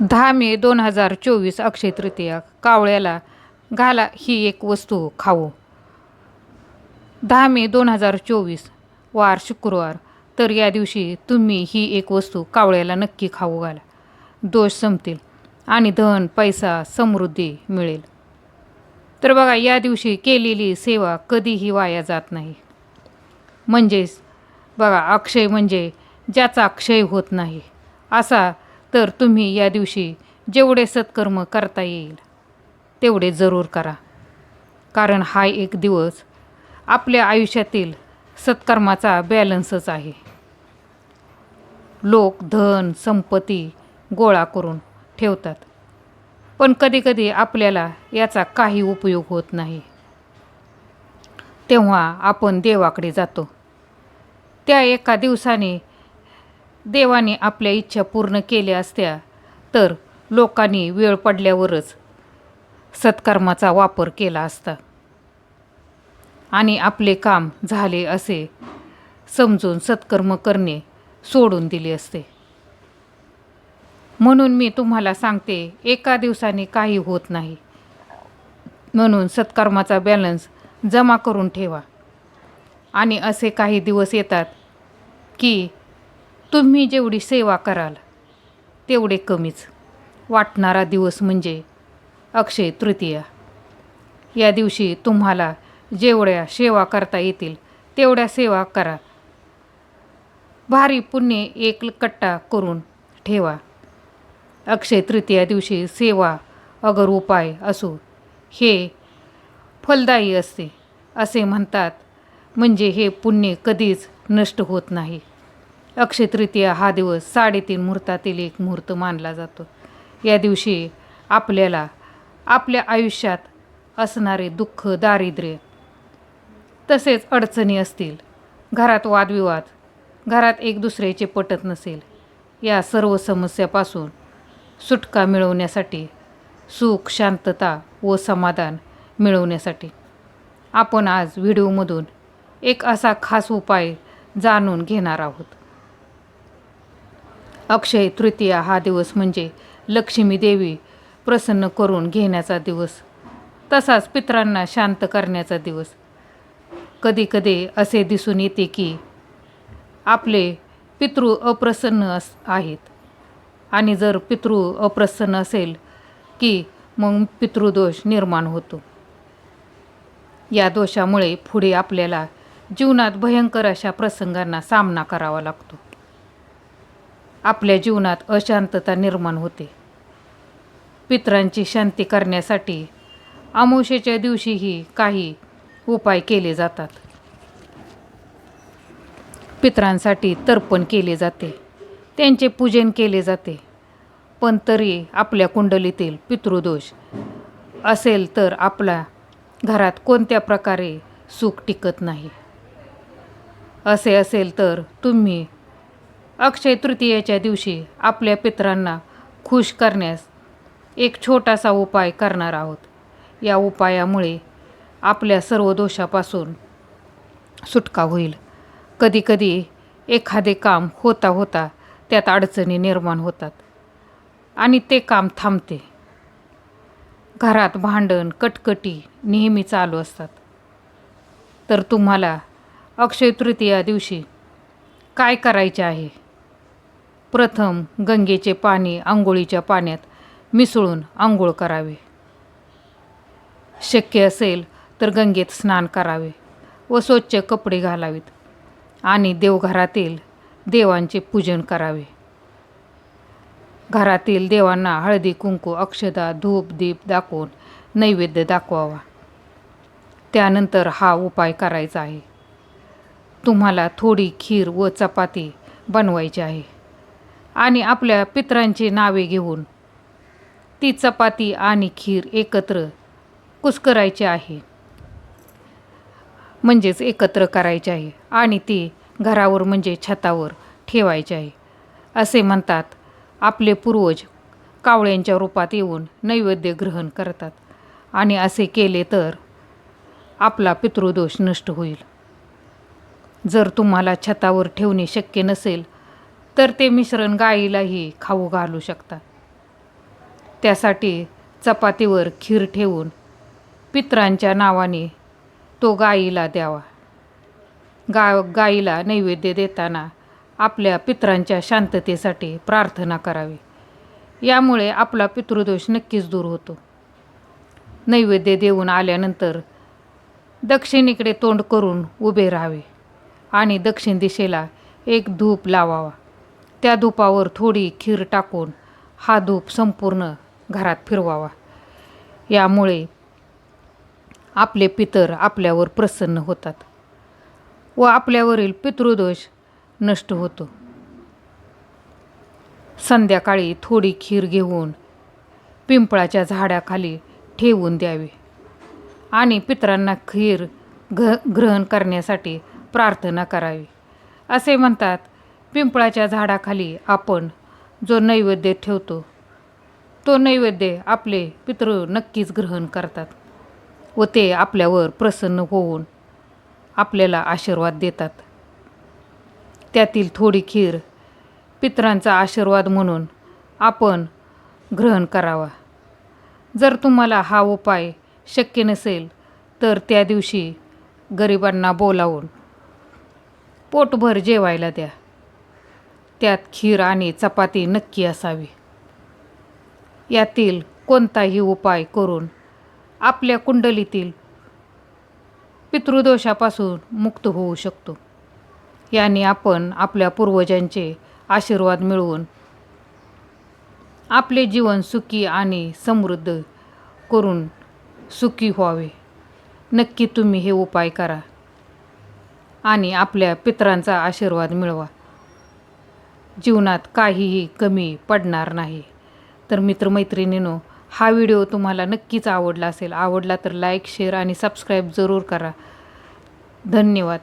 दहा मे दोन हजार चोवीस अक्षय तृतीया. कावळ्याला घाला ही एक वस्तू खाऊ. दहा मे दोन हजार चोवीस वार शुक्रवार. तर या दिवशी तुम्ही ही एक वस्तू कावळ्याला नक्की खाऊ घाला. दोष संपतील आणि धन पैसा समृद्धी मिळेल. तर बघा या दिवशी केलेली सेवा कधीही वाया जात नाही. म्हणजेच बघा अक्षय म्हणजे ज्याचा क्षय होत नाही असा तर तुम्ही या दिवशी जेवढे सत्कर्म करता येईल तेवढे जरूर करा. कारण हा एक दिवस आपल्या आयुष्यातील सत्कर्माचा बॅलन्सच आहे. लोक धन संपत्ती गोळा करून ठेवतात. पण कधीकधी आपल्याला याचा काही उपयोग होत नाही. तेव्हा आपण देवाकडे जातो. त्या एका दिवसाने देवाने आपल्या इच्छा पूर्ण केल्या असत्या तर लोकांनी वेळ पडल्यावरच सत्कर्माचा वापर केला असता. आणि आपले काम झाले असे समजून सत्कर्म करणे सोडून दिले असते. म्हणून मी तुम्हाला सांगते एका दिवसाने काही होत नाही. म्हणून सत्कर्माचा बॅलन्स जमा करून ठेवा. आणि असे काही दिवस येतात की तुम्ही जेवढी सेवा कराल तेवढे कमीच. वाटणारा दिवस म्हणजे अक्षय तृतीया. या दिवशी तुम्हाला जेवढ्या सेवा करता येतील तेवढ्या सेवा करा. भारी पुण्य एक कट्टा करून ठेवा. अक्षय तृतीया दिवशी सेवा अगर उपाय असो हे फलदायी असते असे म्हणतात. म्हणजे हे पुण्य कधीच नष्ट होत नाही. अक्षय तृतीया हा दिवस साडेतीन मुहूर्तातील एक मुहूर्त मानला जातो. या दिवशी आपल्याला आपल्या आयुष्यात असणारे दुःख दारिद्र्य तसेच अडचणी असतील. घरात वादविवाद घरात एक दुसऱ्याचे पटत नसेल. या सर्व समस्यापासून सुटका मिळवण्यासाठी सुख शांतता व समाधान मिळवण्यासाठी आपण आज व्हिडिओमधून एक असा खास उपाय जाणून घेणार आहोत. अक्षय तृतीया हा दिवस म्हणजे लक्ष्मी देवी प्रसन्न करून घेण्याचा दिवस. तसाच पितरांना शांत करण्याचा दिवस. कधीकधी असे दिसून येते की आपले पितृ अप्रसन्न अस आहेत. आणि जर पितृ अप्रसन्न असेल की मग पितृदोष निर्माण होतो. या दोषामुळे पुढे आपल्याला जीवनात भयंकर अशा प्रसंगांना सामना करावा लागतो. आपल्या जीवनात अशांतता निर्माण होते. पित्रांची शांती करण्यासाठी अमावशेच्या दिवशीही काही उपाय केले जातात. पितरांसाठी तर्पण केले जाते. त्यांचे पूजन केले जाते. पण तरी आपल्या कुंडलीतील पितृदोष असेल तर आपल्या घरात कोणत्या प्रकारे सुख टिकत नाही? असे असेल तर तुम्ही अक्षय तृतीयेच्या दिवशी आपल्या पितरांना खुश करण्यास एक छोटासा उपाय करणार आहोत. या उपायामुळे आपल्या सर्व दोषापासून सुटका होईल. कधीकधी एखादे काम होता होता त्यात अडचणी निर्माण होतात आणि ते काम थांबते. घरात भांडण कटकटी नेहमी चालू असतात. तर तुम्हाला अक्षय तृतीया दिवशी काय करायचे आहे? प्रथम गंगेचे पाणी आंघोळीच्या पाण्यात मिसळून आंघोळ करावे. शक्य असेल तर गंगेत स्नान करावे व स्वच्छ कपडे घालावेत आणि देवघरातील देवांचे पूजन करावे. घरातील देवांना हळदी कुंकू अक्षदा धूप दीप दाखवून नैवेद्य दाखवावा. त्यानंतर हा उपाय करायचा आहे. तुम्हाला थोडी खीर व चपाती बनवायची आहे. आणि आपल्या पितरांची नावे घेऊन. ती चपाती आणि खीर एकत्र कुस्करायची आहे. म्हणजेच एकत्र करायची आहे आणि ती घरावर म्हणजे छतावर ठेवायची आहे. असे म्हणतात आपले पूर्वज कावळ्यांच्या रूपात येऊन नैवेद्य ग्रहण करतात आणि असे केले तर आपला पितृदोष नष्ट होईल. जर तुम्हाला छतावर ठेवणे शक्य नसेल तर ते मिश्रण गाईलाही खाऊ घालू शकता त्यासाठी चपातीवर खीर ठेवून पित्रांच्या नावाने तो गाईला द्यावा. गा गाईला नैवेद्य देताना आपल्या पित्रांच्या शांततेसाठी प्रार्थना करावी. यामुळे आपला पितृदोष नक्कीच दूर होतो. नैवेद्य देऊन आल्यानंतर दक्षिणेकडे तोंड करून उभे राहावे आणि दक्षिण दिशेला एक धूप लावावा. त्या धुपावर थोडी खीर टाकून हा धूप संपूर्ण घरात फिरवावा. यामुळे आपले पितर आपल्यावर प्रसन्न होतात व आपल्यावरील पितृदोष नष्ट होतो. संध्याकाळी थोडी खीर घेऊन पिंपळाच्या झाडाखाली ठेवून द्यावी आणि पितरांना खीर घ ग्रहण करण्यासाठी प्रार्थना करावी. असे म्हणतात पिंपळाच्या झाडाखाली आपण जो नैवेद्य ठेवतो तो नैवेद्य आपले पितृ नक्कीच ग्रहण करतात व ते आपल्यावर प्रसन्न होऊन आपल्याला आशीर्वाद देतात. त्यातील थोडी खीर पितरांचा आशीर्वाद म्हणून आपण ग्रहण करावा. जर तुम्हाला हा उपाय शक्य नसेल तर त्या दिवशी गरिबांना बोलावून पोटभर जेवायला द्या. त्यात खीर आणि चपाती नक्की असावी. यातील कोणताही उपाय करून आपल्या कुंडलीतील पितृदोषापासून मुक्त होऊ शकतो. याने आपण आपल्या पूर्वजांचे आशीर्वाद मिळवून आपले जीवन सुखी आणि समृद्ध करून सुखी व्हावे. नक्की तुम्ही हे उपाय करा आणि आपल्या पित्रांचा आशीर्वाद मिळवा. जीवनात काहीही कमी पडणार नाही. तर मित्रमैत्रिणीनो हा व्हिडिओ तुम्हाला नक्कीच आवडला असेल. आवडला तर लाईक शेअर आणि सबस्क्राईब जरूर करा. धन्यवाद.